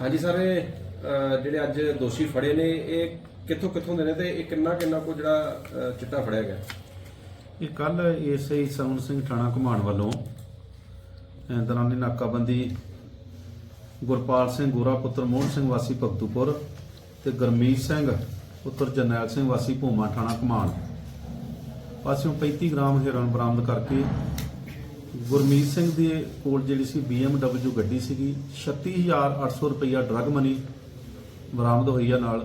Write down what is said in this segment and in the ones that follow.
ਹਾਂਜੀ ਸਰ ਇਹ ਅਹ, ਜਿਹੜੇ ਅੱਜ ਦੋਸ਼ੀ ਫੜੇ ਨੇ ਇਹ ਕਿੱਥੋਂ ਕਿੱਥੋਂ ਦੇ ਨੇ ਤੇ ਇਹ ਕਿੰਨਾ ਕਿੰਨਾ ਕੋ ਜਿਹੜਾ ਅਹ, ਚਿੱਟਾ ਫੜਿਆ ਗਿਆ? ਇਹ ਕੱਲ ਏਐਸਆਈ ਸਵਨ ਸਿੰਘ ਥਾਣਾ ਘੁਮਾਣ ਵੱਲੋਂ ਅਹ ਦੌਰਾਨੀ ਨਾਕਾਬੰਦੀ ਗੁਰਪਾਲ ਸਿੰਘ ਗੋਰਾ ਪੁੱਤਰ ਮੋਹਨ ਸਿੰਘ ਵਾਸੀ ਭਗਤੂਪੁਰ ਤੇ ਗਰਮੀਤ ਸਿੰਘ ਪੁੱਤਰ ਜਰਨੈਲ ਸਿੰਘ ਵਾਸੀ ਭੂਮਾ ਥਾਣਾ ਘੁਮਾਣ। ਪਾਸਿਓਂ 35 ਗ੍ਰਾਮ ਹੈਰੋਇਨ ਬਰਾਮਦ ਕਰਕੇ ਗੁਰਮੀਤ ਸਿੰਘ ਦੇ ਕੋਲ ਜਿਹੜੀ ਸੀ BMW ਗੱਡੀ ਸੀਗੀ 36800 ਰੁਪਈਆ ਡਰਗ ਮਨੀ ਬਰਾਮਦ ਹੋਈ ਆ ਨਾਲ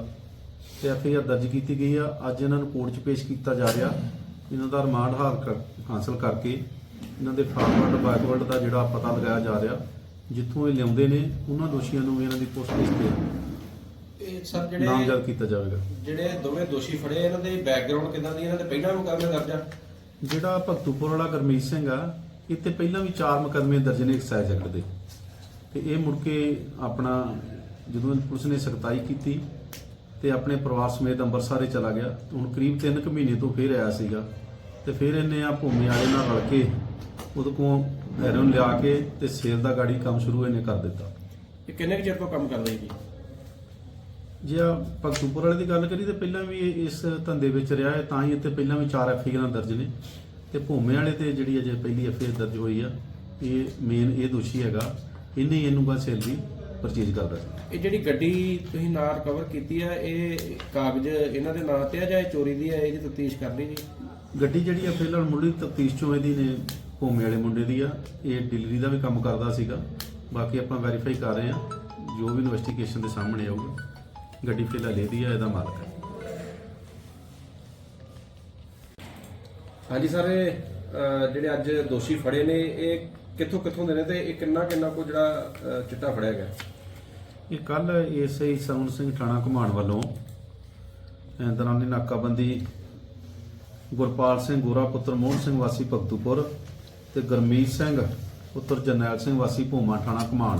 ਤੇ ਐਫਆਈਆਰ ਦਰਜ ਕੀਤੀ ਗਈ ਆ। ਅੱਜ ਇਹਨਾਂ ਨੂੰ ਕੋਰਟ 'ਚ ਪੇਸ਼ ਕੀਤਾ ਜਾ ਰਿਹਾ। ਇਹਨਾਂ ਦਾ ਰਿਮਾਂਡ ਹਾਸਲ ਕਰਕੇ ਇਹਨਾਂ ਦੇ ਫਾਰਵਰਡ ਬੈਕਵਰਡ ਦਾ ਜਿਹੜਾ ਪਤਾ ਲਗਾਇਆ ਜਾ ਰਿਹਾ ਜਿੱਥੋਂ ਇਹ ਲਿਆਉਂਦੇ ਨੇ ਉਹਨਾਂ ਦੋਸ਼ੀਆਂ ਨੂੰ ਵੀ ਇਹਨਾਂ ਦੀ ਪੁੱਛਗਿੱਛ ਤੇ ਇਹ ਸਰ ਨਾਮਜ਼ਦ ਕੀਤਾ ਜਾਵੇਗਾ। ਜਿਹੜੇ ਦੋਵੇਂ ਦੋਸ਼ੀ ਫੜੇ ਇਹਨਾਂ ਦੇ ਬੈਕਗ੍ਰਾਉਂਡ ਕਿਦਾਂ ਦੀ ਇਹਨਾਂ ਦੇ ਪਹਿਲਾਂ ਮੁਕੱਦਮੇ ਦਰਜ ਜਿਹੜਾ ਭਗਤੂਪੁਰ ਵਾਲਾ ਗਰਮੀਤ ਸਿੰਘ ਆ ਇੱਥੇ ਪਹਿਲਾਂ ਵੀ ਚਾਰ ਮੁਕੱਦਮੇ ਦਰਜ ਨੇ ਐਕਸਾਈਜ਼ ਐਕਟ ਦੇ। ਤੇ ਇਹ ਮੁੜ ਕੇ ਆਪਣਾ ਜਦੋਂ ਪੁਲਿਸ ਨੇ ਸਖਤਾਈ ਕੀਤੀ ਤੇ ਆਪਣੇ ਪਰਿਵਾਰ ਸਮੇਤ ਅੰਮ੍ਰਿਤਸਰ ਹੀ ਚਲਾ ਗਿਆ ਹੁਣ ਕਰੀਬ 3 ਕੁ ਮਹੀਨੇ ਤੋਂ ਫੇਰ ਆਇਆ ਸੀਗਾ। ਤੇ ਫਿਰ ਇਹਨੇ ਆ ਭੂਮੀ ਵਾਲੇ ਨਾਲ ਰਲ ਕੇ ਉਹਦੇ ਕੋਲ ਹੈਰੋਨ ਲਿਆ ਕੇ ਤੇ ਸੇਲ ਦਾ ਗਾੜੀ ਕੰਮ ਸ਼ੁਰੂ ਇਹਨੇ ਕਰ ਦਿੱਤਾ। ਇਹ ਕਿੰਨੇ ਕੁ ਚਿਰ ਤੋਂ ਕੰਮ ਕਰਦੇ ਜੀ? ਜੇ ਆ ਭਗਤੂਪੁਰ ਵਾਲੇ ਦੀ ਗੱਲ ਕਰੀ ਤੇ ਪਹਿਲਾਂ ਵੀ ਇਸ ਧੰਦੇ ਵਿੱਚ ਰਿਹਾ ਹੈ ਤਾਂ ਹੀ ਇੱਥੇ ਪਹਿਲਾਂ ਵੀ ਚਾਰ ਐਫਆਈਆਰਾਂ ਦਰਜ ਨੇ। ਤੇ ਭੂਮੇ ਵਾਲੇ ਤੇ ਜਿਹੜੀ ਅਜੇ ਪਹਿਲੀ ਐਫਆਈਆਰ ਦਰਜ ਹੋਈ ਆ ਇਹ ਮੇਨ ਇਹ ਦੋਸ਼ੀ ਹੈਗਾ। ਇਹਨੇ ਹੀ ਇਹਨੂੰ ਬਸ ਸੈਲਰੀ ਪਰਚੇਜ ਕਰਦਾ ਸੀ। ਇਹ ਜਿਹੜੀ ਗੱਡੀ ਤੁਸੀਂ ਨਾਲ ਕਵਰ ਕੀਤੀ ਆ ਇਹ ਕਾਗਜ਼ ਇਹਨਾਂ ਦੇ ਨਾਂ ਤੇ ਆ ਜਾਂ ਇਹ ਚੋਰੀ ਦੀ ਆ ਇਹਦੀ ਤਫਤੀਸ਼ ਕਰ ਲਈ ਜੀ? ਗੱਡੀ ਜਿਹੜੀ ਆ ਫਿਲਹਾਲ ਮੁੱਢਲੀ ਤਫਤੀਸ਼ ਚੋਂ ਇਹਦੀ ਨੇ ਭੂਮੇ ਵਾਲੇ ਮੁੰਡੇ ਦੀ ਆ। ਇਹ ਡਿਲੀਵਰੀ ਦਾ ਵੀ ਕੰਮ ਕਰਦਾ ਸੀਗਾ। ਬਾਕੀ ਆਪਾਂ ਵੈਰੀਫਾਈ ਕਰ ਰਹੇ ਆ। ਜੋ ਵੀ ਇਨਵੈਸਟੀਗੇਸ਼ਨ ਦੇ ਸਾਹਮਣੇ ਆਊਗਾ ਗੱਡੀ ਫਿਲਹਾਲ ਇਹਦੀ ਆ ਇਹਦਾ ਮਾਲਕ ਹੈ ਹਾਂਜੀ ਸਰ, ਇਹ ਜਿਹੜੇ ਅੱਜ ਦੋਸ਼ੀ ਫੜੇ ਨੇ, ਇਹ ਕਿੱਥੋਂ ਕਿੱਥੋਂ ਦੇ ਨੇ ਤੇ ਇਹ ਕਿੰਨਾ ਕਿੰਨਾ ਕੋ ਜਿਹੜਾ ਚਿੱਟਾ ਫੜਿਆ ਗਿਆ? ਇਹ ਕੱਲ ਏਐਸਆਈ ਸਵਨ ਸਿੰਘ ਥਾਣਾ ਘੁਮਾਣ ਵੱਲੋਂ, ਅਹ ਨਾਕਾਬੰਦੀ ਗੁਰਪਾਲ ਸਿੰਘ ਗੋਰਾ, ਪੁੱਤਰ ਮੋਹਨ ਸਿੰਘ ਵਾਸੀ ਭਗਤੂਪੁਰ ਤੇ ਗਰਮੀਤ ਸਿੰਘ, ਪੁੱਤਰ ਜਰਨੈਲ ਸਿੰਘ ਵਾਸੀ ਭੂਮਾ ਥਾਣਾ ਘੁਮਾਣ।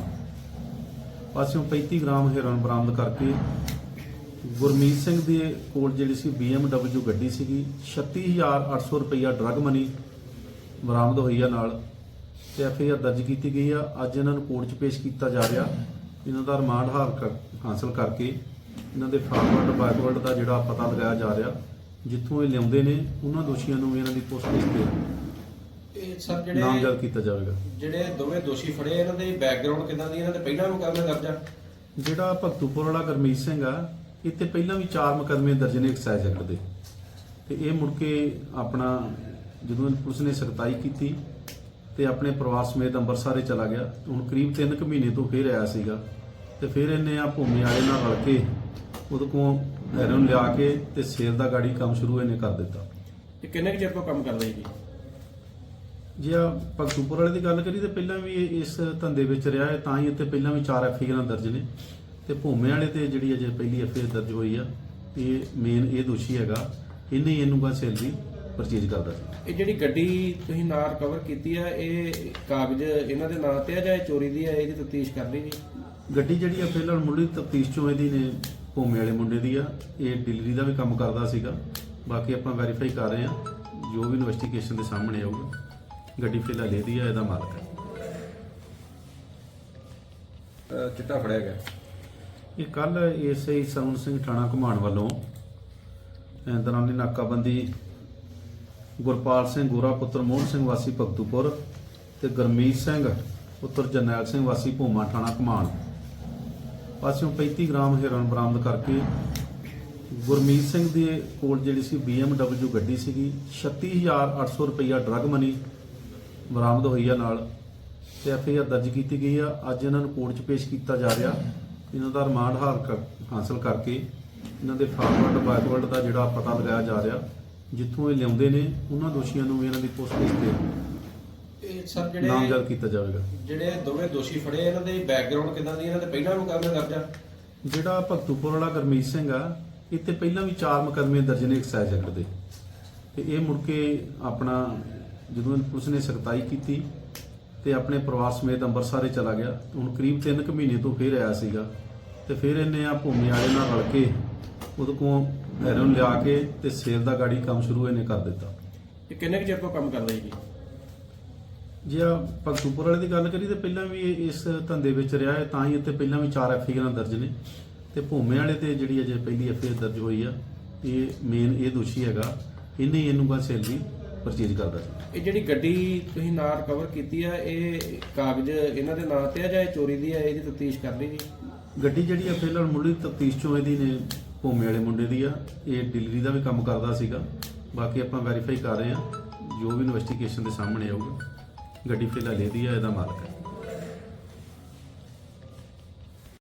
ਪਾਸਿਓਂ 35 ਗ੍ਰਾਮ ਹੈਰੋਇਨ ਬਰਾਮਦ ਕਰਕੇ ਗੁਰਮੀਤ ਸਿੰਘ ਦੇ ਕੋਲ ਜਿਹੜੀ ਸੀ BMW ਗੱਡੀ ਸੀਗੀ 36800 ਰੁਪਈਆ ਡਰਗ ਮਨੀ ਬਰਾਮਦ ਹੋਈ ਆ ਨਾਲ ਤੇ ਐਫਆਈਆਰ ਦਰਜ ਕੀਤੀ ਗਈ ਆ। ਅੱਜ ਇਹਨਾਂ ਨੂੰ ਕੋਰਟ 'ਚ ਪੇਸ਼ ਕੀਤਾ ਜਾ ਰਿਹਾ। ਇਹਨਾਂ ਦਾ ਰਿਮਾਂਡ ਹਾਸਲ ਕਰਕੇ ਇਹਨਾਂ ਦੇ ਫਾਰਵਰਡ ਬੈਕਵਰਡ ਦਾ ਜਿਹੜਾ ਪਤਾ ਲਗਾਇਆ ਜਾ ਰਿਹਾ ਜਿੱਥੋਂ ਇਹ ਲਿਆਉਂਦੇ ਨੇ ਉਹਨਾਂ ਦੋਸ਼ੀਆਂ ਨੂੰ ਵੀ ਇਹਨਾਂ ਦੀ ਪੁੱਛਗਿੱਛ ਤੇ ਇਹ ਸਰ ਨਾਮਜ਼ਦ ਕੀਤਾ ਜਾਵੇਗਾ। ਜਿਹੜੇ ਦੋਵੇਂ ਦੋਸ਼ੀ ਫੜੇ ਇਹਨਾਂ ਦੇ ਬੈਕਗ੍ਰਾਉਂਡ ਕਿਦਾਂ ਦੀ ਇਹਨਾਂ ਦੇ ਪਹਿਲਾਂ ਮੁਕੱਦਮੇ ਦਰਜ ਜਿਹੜਾ ਭਗਤੂਪੁਰ ਵਾਲਾ ਗਰਮੀਤ ਸਿੰਘ ਆ ਇੱਥੇ ਪਹਿਲਾਂ ਵੀ ਚਾਰ ਮੁਕੱਦਮੇ ਦਰਜ ਨੇ ਐਕਸਾਈਜ਼ ਐਕਟ ਦੇ। ਤੇ ਇਹ ਮੁੜ ਕੇ ਆਪਣਾ ਜਦੋਂ ਪੁਲਿਸ ਨੇ ਸਖਤਾਈ ਕੀਤੀ ਤੇ ਆਪਣੇ ਪਰਿਵਾਰ ਸਮੇਤ ਅੰਮ੍ਰਿਤਸਰ ਹੀ ਚਲਾ ਗਿਆ ਹੁਣ ਕਰੀਬ 3 ਕੁ ਮਹੀਨੇ ਤੋਂ ਫੇਰ ਆਇਆ ਸੀਗਾ। ਤੇ ਫਿਰ ਇਹਨੇ ਆ ਭੂਮੀ ਵਾਲੇ ਨਾਲ ਰਲ ਕੇ ਉਹਦੇ ਕੋਲ ਹੈਰੋਨ ਲਿਆ ਕੇ ਤੇ ਸੇਲ ਦਾ ਗਾੜੀ ਕੰਮ ਸ਼ੁਰੂ ਇਹਨੇ ਕਰ ਦਿੱਤਾ। ਇਹ ਕਿੰਨੇ ਕੁ ਚਿਰ ਤੋਂ ਕੰਮ ਕਰਦੇ ਜੀ? ਜੇ ਆ ਭਗਤੂਪੁਰ ਵਾਲੇ ਦੀ ਗੱਲ ਕਰੀ ਤੇ ਪਹਿਲਾਂ ਵੀ ਇਹ ਇਸ ਧੰਦੇ ਵਿੱਚ ਰਿਹਾ ਹੈ ਤਾਂ ਹੀ ਇੱਥੇ ਪਹਿਲਾਂ ਵੀ ਚਾਰ ਐਫਆਈਆਰਾਂ ਦਰਜ ਨੇ। ਤੇ ਭੂਮੇ ਵਾਲੇ ਤੇ ਜਿਹੜੀ ਅਜੇ ਪਹਿਲੀ ਐਫਆਈਆਰ ਦਰਜ ਹੋਈ ਆ ਇਹ ਮੇਨ ਇਹ ਦੋਸ਼ੀ ਹੈਗਾ ਇਹਨੇ ਇਹਨੂੰ ਬਸ ਸੈਲਰੀ ਪਰਚੇਜ ਕਰਦਾ ਸੀ। ਇਹ ਜਿਹੜੀ ਗੱਡੀ ਤੁਸੀਂ ਨਾਲ ਕਵਰ ਕੀਤੀ ਆ ਇਹ ਕਾਗਜ਼ ਇਹਨਾਂ ਦੇ ਨਾਂ ਤੇ ਆ ਜਾਂ ਇਹ ਚੋਰੀ ਦੀ ਆ ਇਹਦੀ ਤਫਤੀਸ਼ ਕਰ ਲਈ ਜੀ ਗੱਡੀ ਜਿਹੜੀ ਆ ਫਿਲਹਾਲ ਮੁੱਢਲੀ ਤਫਤੀਸ਼ ਚੋਂ ਇਹਦੀ ਨੇ ਭੂਮੇ ਵਾਲੇ ਮੁੰਡੇ ਦੀ ਆ ਇਹ ਡਿਲੀਵਰੀ ਦਾ ਵੀ ਕੰਮ ਕਰਦਾ ਸੀਗਾ। ਬਾਕੀ ਆਪਾਂ ਵੈਰੀਫਾਈ ਕਰ ਰਹੇ ਆ ਜੋ ਵੀ ਇਨਵੈਸਟੀਗੇਸ਼ਨ ਦੇ ਸਾਹਮਣੇ ਆਊਗਾ ਗੱਡੀ ਫਿਲਹਾਲ ਇਹਦੀ ਆ ਇਹਦਾ ਮਾਲਕ ਹੈ ਚਿੱਟਾ ਫੜਿਆ ਗਿਆ। ਇਹ ਕੱਲ ਏਐਸਆਈ ਸਵਨ ਸਿੰਘ ਥਾਣਾ ਘੁਮਾਣ ਵੱਲੋਂ ਅਹ ਨਾਕਾਬੰਦੀ ਗੁਰਪਾਲ ਸਿੰਘ ਗੋਰਾ ਪੁੱਤਰ ਮੋਹਨ ਸਿੰਘ ਵਾਸੀ ਭਗਤੂਪੁਰ ਤੇ ਗਰਮੀਤ ਸਿੰਘ ਪੁੱਤਰ ਜਰਨੈਲ ਸਿੰਘ ਵਾਸੀ ਭੂਮਾ ਥਾਣਾ ਘੁਮਾਣ। ਪਾਸਿਓਂ 35 ਗ੍ਰਾਮ ਹੈਰੋਇਨ ਬਰਾਮਦ ਕਰਕੇ ਗੁਰਮੀਤ ਸਿੰਘ ਦੇ ਕੋਲ ਜਿਹੜੀ ਸੀ BMW ਗੱਡੀ ਸੀਗੀ 36800 ਰੁਪਈਆ ਡਰਗ ਮਨੀ ਬਰਾਮਦ ਹੋਈ ਆ ਨਾਲ ਤੇ ਐਫਆਈਆਰ ਦਰਜ ਕੀਤੀ ਗਈ ਆ। ਅੱਜ ਇਹਨਾਂ ਨੂੰ ਕੋਰਟ 'ਚ ਪੇਸ਼ ਕੀਤਾ ਜਾ ਰਿਹਾ। ਇਹਨਾਂ ਦਾ ਰਿਮਾਂਡ ਹਾਸਲ ਕਰਕੇ ਇਹਨਾਂ ਦੇ ਫਾਰਵਰਡ ਬੈਕਵਰਡ ਦਾ ਜਿਹੜਾ ਪਤਾ ਲਗਾਇਆ ਜਾ ਰਿਹਾ ਜਿੱਥੋਂ ਇਹ ਲਿਆਉਂਦੇ ਨੇ ਉਹਨਾਂ ਦੋਸ਼ੀਆਂ ਨੂੰ ਵੀ ਇਹਨਾਂ ਦੀ ਪੁੱਛਗਿੱਛ ਤੇ ਇਹ ਸਰ ਨਾਮਜ਼ਦ ਕੀਤਾ ਜਾਵੇਗਾ। ਜਿਹੜੇ ਦੋਵੇਂ ਦੋਸ਼ੀ ਫੜੇ ਇਹਨਾਂ ਦੇ ਬੈਕਗ੍ਰਾਉਂਡ ਕਿਦਾਂ ਦੀ ਇਹਨਾਂ ਦੇ ਪਹਿਲਾਂ ਮੁਕੱਦਮੇ ਦਰਜ ਜਿਹੜਾ ਭਗਤੂਪੁਰ ਵਾਲਾ ਗਰਮੀਤ ਸਿੰਘ ਆ ਇੱਥੇ ਪਹਿਲਾਂ ਵੀ ਚਾਰ ਮੁਕੱਦਮੇ ਦਰਜ ਨੇ ਐਕਸਾਈਜ਼ ਐਕਟ ਦੇ। ਤੇ ਇਹ ਮੁੜ ਕੇ ਆਪਣਾ ਜਦੋਂ ਪੁਲਿਸ ਨੇ ਸਖਤਾਈ ਕੀਤੀ ਤੇ ਆਪਣੇ ਪਰਿਵਾਰ ਸਮੇਤ ਅੰਮ੍ਰਿਤਸਰ ਚਲਾ ਗਿਆ ਹੁਣ ਕਰੀਬ 3 ਕੁ ਮਹੀਨੇ ਤੋਂ ਫੇਰ ਆਇਆ ਸੀਗਾ। ਤੇ ਫਿਰ ਇਹਨੇ ਆ ਭੂਮੀ ਵਾਲੇ ਨਾਲ ਰਲ ਕੇ ਉਹਦੇ ਕੋਲ ਹੈਰੋਨ ਲਿਆ ਕੇ ਤੇ ਸੇਲ ਦਾ ਗਾੜੀ ਕੰਮ ਸ਼ੁਰੂ ਇਹਨੇ ਕਰ ਦਿੱਤਾ। ਇਹ ਕਿੰਨੇ ਕੁ ਚਿਰ ਤੋਂ ਕੰਮ ਕਰਦੇ ਜੀ? ਜੇ ਆ ਭਗਤੂਪੁਰ ਵਾਲੇ ਦੀ ਗੱਲ ਕਰੀ ਤੇ ਪਹਿਲਾਂ ਵੀ ਇਹ ਇਸ ਧੰਦੇ ਵਿੱਚ ਰਿਹਾ ਹੈ ਤਾਂ ਹੀ ਇੱਥੇ ਪਹਿਲਾਂ ਵੀ 4 ਐਫਆਈਆਰਾਂ ਦਰਜ ਨੇ। ਤੇ ਭੂਮੇ ਵਾਲੇ ਤੇ ਜਿਹੜੀ ਅਜੇ ਪਹਿਲੀ ਐਫਆਈਆਰ ਦਰਜ ਹੋਈ ਆ ਇਹ ਮੇਨ ਇਹ ਦੋਸ਼ੀ ਹੈਗਾ ਇਹਨੇ ਇਹਨੂੰ ਬਸ ਸੈਲਰੀ ਪਰਚੇਜ ਕਰਦਾ ਸੀ। ਇਹ ਜਿਹੜੀ ਗੱਡੀ ਤੁਸੀਂ ਨਾਲ ਰਿਕਵਰ ਕੀਤੀ ਆ ਇਹ ਕਾਗਜ਼ ਇਹਨਾਂ ਦੇ ਨਾਂ ਤੇ ਆ ਜਾਂ ਇਹ ਚੋਰੀ ਦੀ ਆ ਇਹਦੀ ਤਫਤੀਸ਼ ਕਰ ਲਈ ਜੀ? ਗੱਡੀ ਜਿਹੜੀ ਆ, ਫਿਲਹਾਲ ਮੁੱਢਲੀ ਤਫਤੀਸ਼ ਚੋਂ ਇਹਦੀ ਨੇ ਭੂਮੇ ਵਾਲੇ ਮੁੰਡੇ ਦੀ ਆ। ਇਹ ਡਿਲੀਵਰੀ ਦਾ ਵੀ ਕੰਮ ਕਰਦਾ ਸੀਗਾ। ਬਾਕੀ ਆਪਾਂ ਵੈਰੀਫਾਈ ਕਰ ਰਹੇ ਆ। ਜੋ ਵੀ ਇਨਵੈਸਟੀਗੇਸ਼ਨ ਦੇ ਸਾਹਮਣੇ ਆਊਗਾ, ਗੱਡੀ ਫਿਲਹਾਲ ਇਹਦੀ ਆ, ਇਹਦਾ ਮਾਲਕ ਹੈ